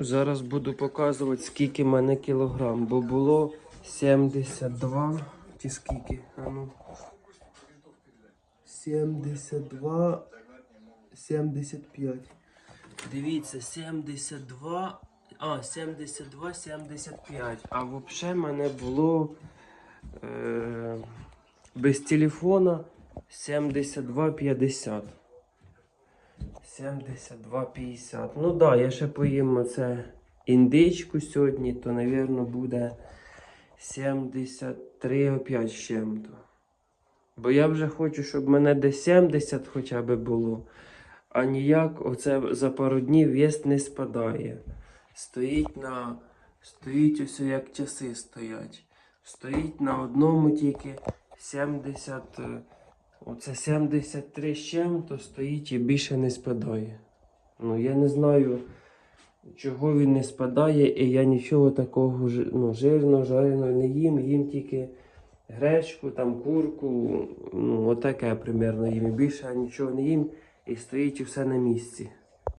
Зараз буду показувати, скільки в мене кілограм, бо було 72. Чи скільки? А ну. 72, 75. Дивіться, 72, а, 72, 75. А взагалі мене було е, без телефона 72, 50. 72,50. Ну так, да, я ще поїм оце індичку сьогодні, то, мабуть, буде 73 опять з чим-то. Бо я вже хочу, щоб мене десь 70 хоча б було. А ніяк оце за пару днів вес не спадає. Стоїть на. Стоїть ось як часи стоять. Стоїть на одному тільки 70. Оце 73 з чим-то стоїть і більше не спадає. Ну я не знаю, чого він не спадає, і я нічого такого ну, жирно, жареного не їм. Їм тільки гречку, там курку, ну отаке примерно їм. І більше я нічого не їм і стоїть все на місці.